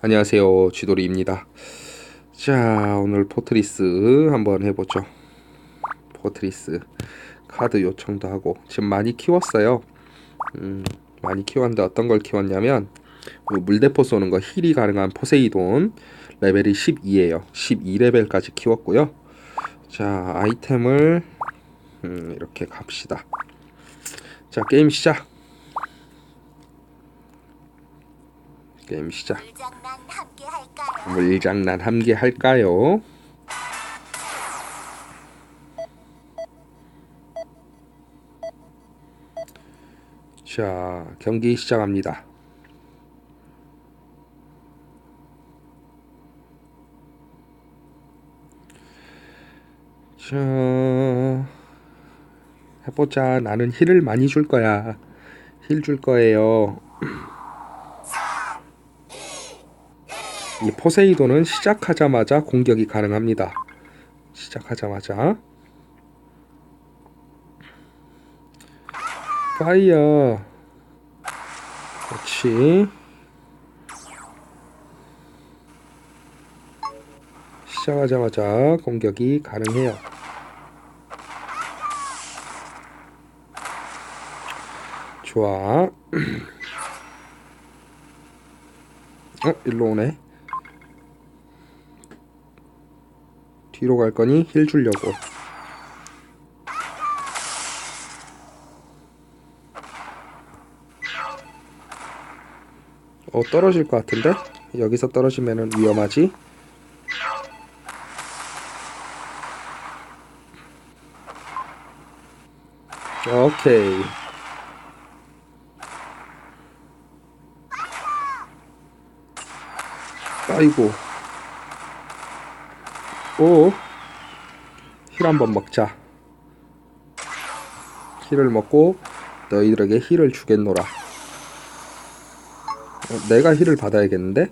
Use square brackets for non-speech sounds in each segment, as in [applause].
안녕하세요. 쥐돌이입니다. 자 오늘 포트리스 한번 해보죠. 포트리스 카드 요청도 하고 지금 많이 키웠어요. 음, 많이 키웠는데 어떤 걸 키웠냐면 그 물대포 쏘는 거 힐이 가능한 포세이돈 레벨이 12에요. 12레벨까지 키웠고요. 자 아이템을 음, 이렇게 갑시다. 자 게임 시작 게임 시작 물장난? 물장난 함께 할까요? 자, 경기 시작합니다. 자, 해보자. 나는 힐을 많이 줄 거야. 힐 줄 거예요. 이 포세이돈은 시작하자마자 공격이 가능합니다. 시작하자마자 파이어 그렇지 시작하자마자 공격이 가능해요. 좋아. [clears throat] 어, 일로 오네. 뒤로 갈 거니 힐 주려고. 어 떨어질 것 같은데 여기서 떨어지면은 위험하지. 오케이. 아이고. 오. 힐 한번 먹자. 힐을 먹고 너희들에게 힐을 주겠노라. 어, 내가 힐을 받아야겠는데?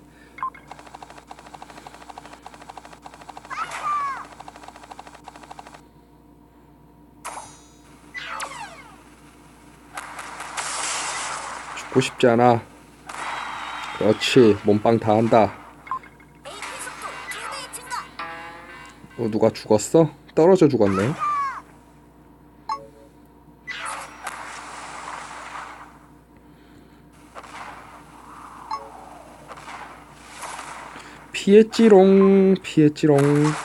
죽고 싶지 않아. 그렇지. 몸빵 다 한다. 어, 누가 죽었어? 떨어져 죽었네. 피했지롱, 피했지롱. [clears throat]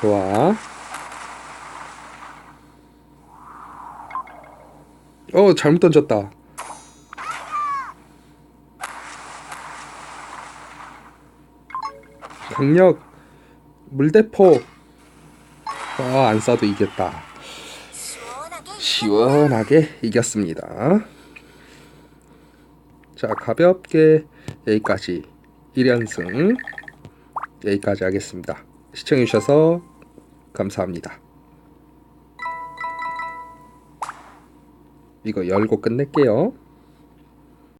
좋아. 어, 잘못 던졌다. 강력 물대포 아, 안 쏴도 이겼다. 시원하게 이겼습니다. 자 가볍게 여기까지. 1연승 여기까지 하겠습니다. 시청해주셔서 감사합니다. 이거 열고 끝낼게요